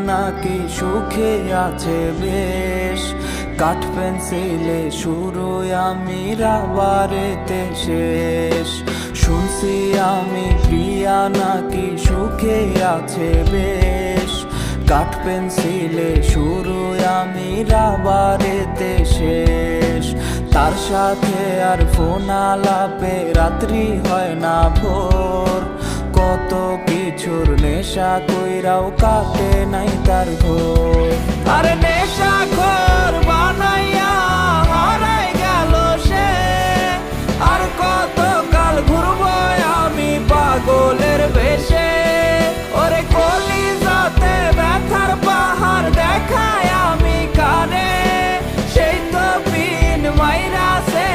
নাকি সুখে আছে বেশ? কাঠ পেন্সিলে শুরু আমি রাবারেতে শেষ। শুনছি আমি প্রিয়া নাকি সুখে আছে বেশ? কাঠ পেন্সিলে শুরু আমি রাবারেতে শেষ। তার সাথে আর ফোন আলাপে রাত্রি হয় না ভোর। কত কিছুর নেশা কইরাও কাটে নাই তার ঘোর। আরে নেশা ঘর বানাইয়া হারাই গেল সে। আর কত কাল ঘুরবো আমি পাগলের বেশে। ওরে কলি যাতে ব্যথার পাহাড় দেখায় আমি কানে। সেই তো পিন মাইরা সে,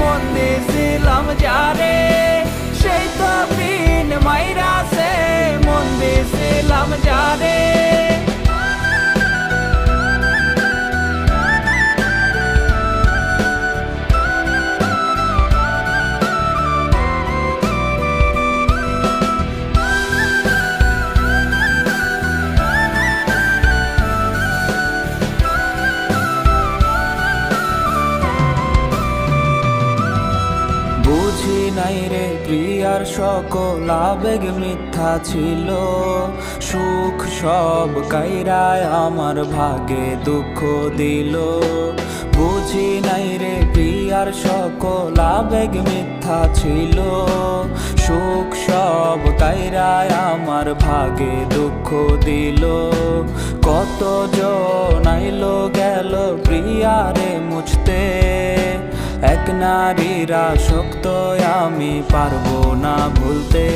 মন দিছিলাম যারে। সেই তো পিন মাইরা নাই রে প্রিয়ার সকল আবেগ মিথ্যা ছিল। সুখ সব কাইরায় আমার ভাগে দুঃখ দিল। বুঝি নাই রে প্রিয়ার সকল আবেগ মিথ্যা ছিল। সুখ সব কাইরায় আমার ভাগে দুঃখ দিল। কত জন নারীরা শক্ত আমি পারব না ভুলতে